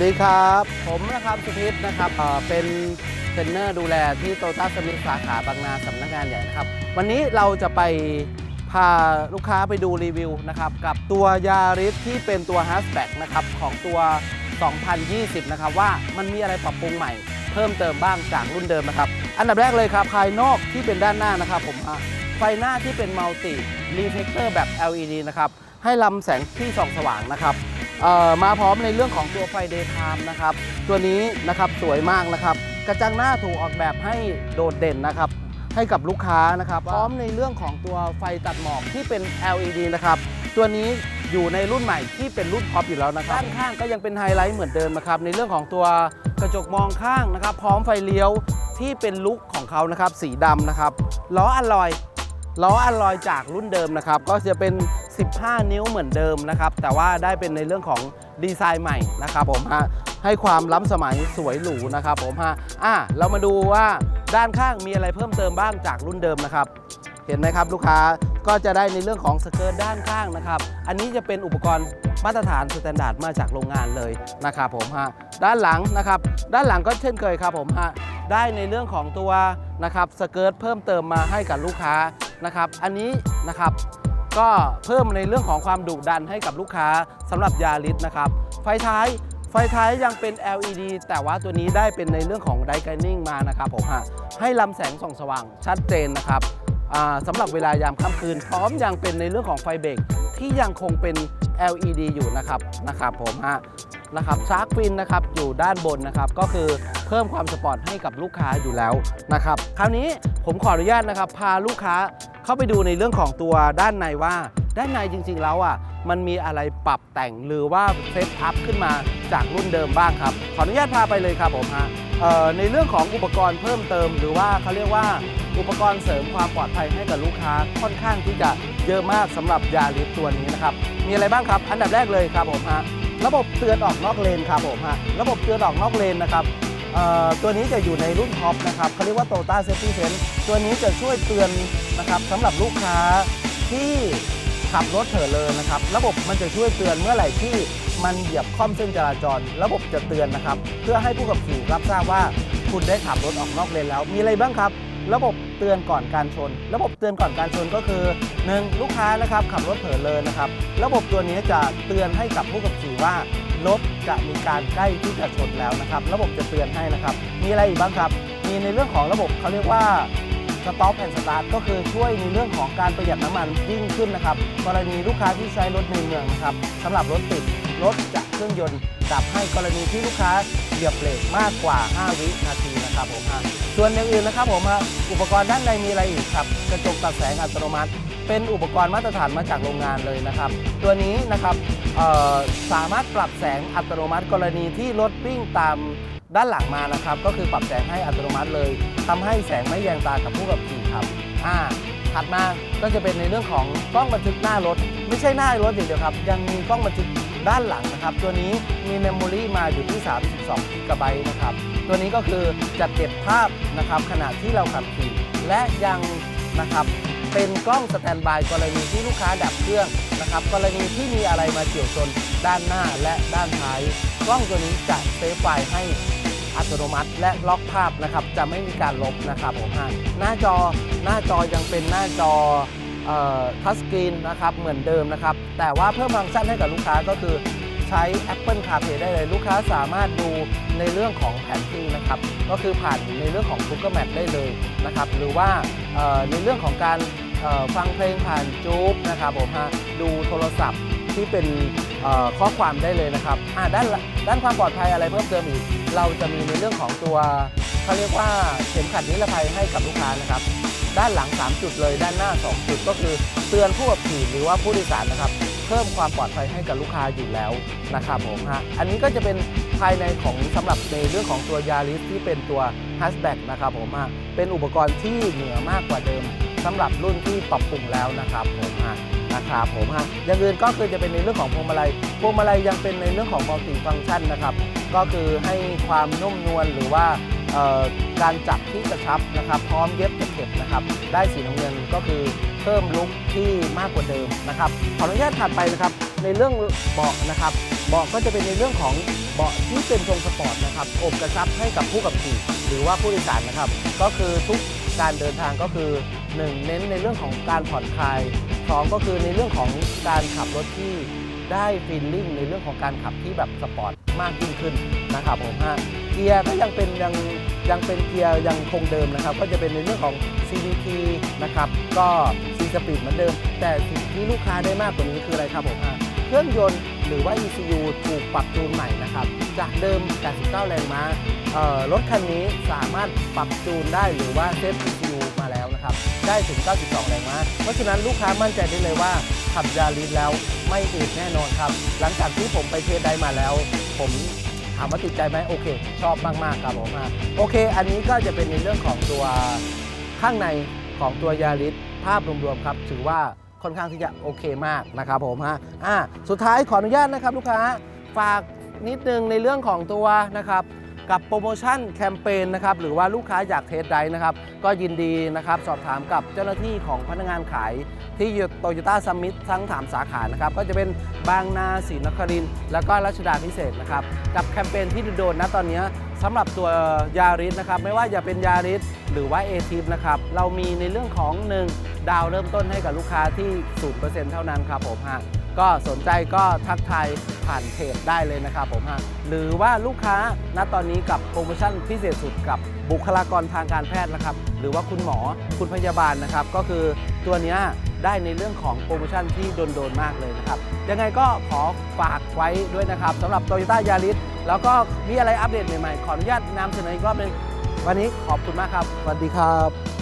วัสดีครับ ผมนะครับสุพิษนะครับเป็นเทรนเนอร์ดูแลที่โตต้าสมิธสาขาบางนาสำนักงานใหญ่นะครับ วันนี้เราจะไปพาลูกค้าไปดูรีวิวนะครับ กับตัวยาริสที่เป็นตัวฮ a สแ b ็กนะครับของตัว 2020 นะครับ ว่ามันมีอะไรปรับปรุงใหม่ เพิ่มเติมบ้างจากรุ่นเดิมนะครับ อันดับแรกเลยครับ ภายนอกที่เป็นด้านหน้านะครับผมไฟหน้าที่เป็นมัลติรีเฟ c เตอร์แบบ LED นะครับให้ลำแสงที่ส่องสว่างนะครับ มาพร้อมในเรื่องของตัวไฟ daytime นะครับ ตัวนี้นะครับสวยมากนะครับ กระจังหน้าถูกออกแบบให้โดดเด่นนะครับ ให้กับลูกค้านะครับ พร้อมในเรื่องของตัวไฟตัดหมอกที่เป็น LED นะครับ ตัวนี้อยู่ในรุ่นใหม่ที่เป็นรุ่นท็อปอยู่แล้วนะครับด้านข้างก็ยังเป็นไฮไลท์เหมือนเดิมนะครับ ในเรื่องของตัวกระจกมองข้างนะครับ พร้อมไฟเลี้ยวที่เป็นลุคของเขานะครับ สีดำนะครับล้ออลลอยล้ออลลอยจากรุ่นเดิมนะครับ ก็จะเป็น 15 นิ้วเหมือนเดิมนะครับ แต่ว่าได้เป็นในเรื่องของดีไซน์ใหม่นะครับผมฮะให้ความล้ำสมัยสวยหรูนะครับผมฮะอะเรามาดูว่าด้านข้างมีอะไรเพิ่มเติมบ้างจากรุ่นเดิมนะครับ เห็นไหมครับลูกค้าก็จะได้ในเรื่องของสเกิร์ตด้านข้างนะครับ อันนี้จะเป็นอุปกรณ์มาตรฐานสแตนดาร์ดมาจากโรงงานเลยนะครับผมฮะด้านหลังนะครับ ด้านหลังก็เช่นเคยครับผมฮะได้ในเรื่องของตัวนะครับสเกิร์ตเพิ่มเติมมาให้กับลูกค้านะครับ อันนี้นะครับ ก็เพิ่มในเรื่องของความดุดันให้กับลูกค้าสำหรับยาริสนะครับ ไฟท้ายไฟท้ายยังเป็น LED แต่ว่าตัวนี้ได้เป็นในเรื่องของไดไกนิ่งมานะครับผมฮะให้ลำแสงส่องสว่างชัดเจนนะครับสำหรับเวลายามค่ำคืน พร้อมยังเป็นในเรื่องของไฟเบรกที่ยังคงเป็น LED อยู่นะครับนะครับผมฮะ นะครับชาร์กฟินนะครับอยู่ด้านบนนะครับก็คือเพิ่มความสปอร์ตให้กับลูกค้าอยู่แล้วนะครับคราวนี้ผมขออนุญาตนะครับ พาลูกค้าเข้าไปดูในเรื่องของตัวด้านในว่า ด้านในจริง ๆ แล้วอะมันมีอะไรปรับแต่งหรือว่าเซตอัพขึ้นมาจากรุ่นเดิมบ้างครับ ขออนุญาตพาไปเลยครับผมฮะในเรื่องของอุปกรณ์เพิ่มเติม หรือว่าเขาเรียกว่าอุปกรณ์เสริมความปลอดภัยให้กับลูกค้าค่อนข้างที่จะเยอะมากสำหรับยาลิฟตัวนี้นะครับ มีอะไรบ้างครับ อันดับแรกเลยครับผมฮะ ระบบเตือนออกนอกเลนครับผมฮะระบบเตือนออกนอกเลนนะครับตัวนี้จะอยู่ในรุ่นท็อปนะครับเขาเรียกว่า Toyota Safety Sense ตัวนี้จะช่วยเตือนนะครับสำหรับลูกค้าที่ขับรถเถอเลยนะครับ ระบบมันจะช่วยเตือนเมื่อไหร่ที่มันเหยียบค่อมเส้นจราจร ระบบจะเตือนนะครับ เพื่อให้ผู้ขับขี่รับทราบว่าคุณได้ขับรถออกนอกเลนแล้ว มีอะไรบ้างครับ ระบบเตือนก่อนการชน ระบบเตือนก่อนการชนก็คือหนึ่งลูกค้านะครับขับรถเผลอเลยนะครับ ระบบตัวนี้จะเตือนให้กับผู้ขับขี่ว่ารถจะมีการใกล้ที่จะชนแล้วนะครับ ระบบจะเตือนให้นะครับ มีอะไรอีกบ้างครับ มีในเรื่องของระบบเขาเรียกว่า Stop and Start ก็คือช่วยในเรื่องของการประหยัดน้ำมันยิ่งขึ้นนะครับ กรณีลูกค้าที่ใช้รถในเมืองนะครับสำหรับรถติดรถจะเครื่องยนต์ ดับให้กรณีที่ลูกค้าเหยียบเบรกมากกว่า 5 วินาทีนะครับผมฮะส่วนอย่างอื่นนะครับผมฮะอุปกรณ์ด้านในมีอะไรอีกครับ กระจกตัดแสงอัตโนมัติ เป็นอุปกรณ์มาตรฐานมาจากโรงงานเลยนะครับ ตัวนี้นะครับสามารถปรับแสงอัตโนมัติ กรณีที่รถวิ่งตามด้านหลังมานะครับ ก็คือปรับแสงให้อัตโนมัติเลยทำให้แสงไม่แยงตากับผู้ขับขี่ครับอ่าถัดมาก็จะเป็นในเรื่องของกล้องบันทึกหน้ารถ ไม่ใช่หน้ารถอย่างเดียวครับ ยังมีกล้องบันทึก ด้านหลังนะครับ ตัวนี้มีเมมโมรีมาอยู่ที่32กิกะไบต์นะครับ ตัวนี้ก็คือจะเก็บภาพนะครับขณะที่เราขับขี่และยังนะครับเป็นกล้องสแตนบายกรณีที่ลูกค้าดับเครื่องนะครับ กรณีที่มีอะไรมาเฉี่ยวชนด้านหน้าและด้านท้าย กล้องตัวนี้จะเซฟไฟล์ให้อัตโนมัติและล็อกภาพนะครับ จะไม่มีการลบนะครับผมฮะหน้าจอหน้าจอยังเป็นหน้าจอ ทัชสกรีนนะครับเหมือนเดิมนะครับ แต่ว่าเพิ่มฟังก์ชันให้กับลูกค้าก็คือใช้ Apple CarPlay ได้เลย ลูกค้าสามารถดูในเรื่องของแผนที่นะครับ ก็คือผ่านในเรื่องของ Google Map ได้เลยนะครับ หรือว่าในเรื่องของการฟังเพลงผ่านจู๊บนะครับผมฮะดูโทรศัพท์ที่เป็นข้อความได้เลยนะครับด้านด้านความปลอดภัยอะไรเพิ่มเติมอีก เราจะมีในเรื่องของตัวเขาเรียกว่าเข็มขัดนิรภัยให้กับลูกค้านะครับ ด้านหลัง 3 จุดเลย ด้านหน้า 2 จุดก็คือ เตือนผู้ขับขี่หรือว่าผู้โดยสารนะครับ เพิ่มความปลอดภัยให้กับลูกค้าอยู่แล้วนะครับผมฮะอันนี้ก็จะเป็นภายในของสำหรับในเรื่องของตัวยาริสที่เป็นตัว h a s h b a c k นะครับผมฮะเป็นอุปกรณ์ที่เหนือมากกว่าเดิมสำหรับรุ่นที่ปรับปรุงแล้วนะครับผมฮะนะครับผมฮะอย่างอื่นก็คือจะเป็นในเรื่องของพวงมาลัยพวงมาลัยยังเป็นในเรื่องของมัลติฟัง c t ชันนะครับก็คือให้ความนุ่มนวลหรือว่า การจับที่กระชับนะครับพร้อมเย็บเข็บนะครับ ได้สีน้ำเงินก็คือเพิ่มลุคที่มากกว่าเดิมนะครับขออนุญาตถัดไปนะครับ ในเรื่องเบาะนะครับเบาะก็จะเป็นในเรื่องของเบาะที่เป็นทรงสปอร์ตนะครับอบกระชับให้กับผู้ขับขี่หรือว่าผู้โดยสารนะครับ ก็คือทุกการเดินทางก็คือ 1 เน้นในเรื่องของการผ่อนคลายสองก็คือในเรื่องของการขับรถที่ได้ฟีลลิ่งในเรื่องของการขับที่แบบสปอร์ตมากยิ่งขึ้นนะครับผมฮะ กียร์ก็ยังเป็นยังยังเป็นเกียร์ยังคงเดิมนะครับ ก็จะเป็นในเรื่องของ CVT นะครับก็ C Speed เหมือนเดิม แต่สิ่งที่ลูกค้าได้มากกว่านี้คืออะไรครับผมฮะเครื่องยนต์หรือว่า ECU ถูกปรับจูนใหม่นะครับ จากเดิม 89 แรงม้ารถคันนี้สามารถปรับจูนได้หรือว่าเซต ECU มาแล้วนะครับ ได้ถึง 92 แรงม้า เพราะฉะนั้นลูกค้ามั่นใจได้เลยว่าขับยาริสแล้วไม่อืดแน่นอนครับ หลังจากที่ผมไปเทสได้มาแล้ว ผม ถามว่าติดใจไหมโอเค ชอบมาก ๆ ครับผมฮะโอเค อันนี้ก็จะเป็นในเรื่องของตัวข้างในของตัวยาริสภาพรวมๆครับ ถือว่าค่อนข้างที่จะโอเคมากนะครับผมฮะอ่าสุดท้ายขออนุญาตนะครับลูกค้าฝากนิดนึงในเรื่องของตัวนะครับ กับโปรโมชั่นแคมเปญนะครับหรือว่าลูกค้าอยากเทสไดร์นะครับก็ยินดีนะครับสอบถามกับเจ้าหน้าที่ของพนักงานขายที่โตโยต้าซัมมิตทั้งถามสาขานะครับก็จะเป็นบางนาศรีนครินทร์แล้วก็รัชดาพิเศษนะครับกับแคมเปญที่โดนๆนะตอนนี้สำหรับตัวยาริสนะครับไม่ว่าจะเป็นยาริสหรือว่าเอทิปนะครับเรามีในเรื่องของ 1 ดาวเริ่มต้นให้กับลูกค้าที่ 0%เท่านั้นครับผมฮะ ก็สนใจก็ทักทายผ่านเพจได้เลยนะครับผมฮะหรือว่าลูกค้าณตอนนี้กับโปรโมชั่นพิเศษสุดกับบุคลากรทางการแพทย์นะครับ หรือว่าคุณหมอคุณพยาบาลนะครับ ก็คือตัวเนี้ยได้ในเรื่องของโปรโมชั่นที่โดนๆมากเลยนะครับ ยังไงก็ขอฝากไว้ด้วยนะครับสำหรับ Toyota Yaris แล้วก็มีอะไรอัปเดตใหม่ๆ ขออนุญาตนำเสนออีกรอบหนึง วันนี้ขอบคุณมากครับ สวัสดีครับ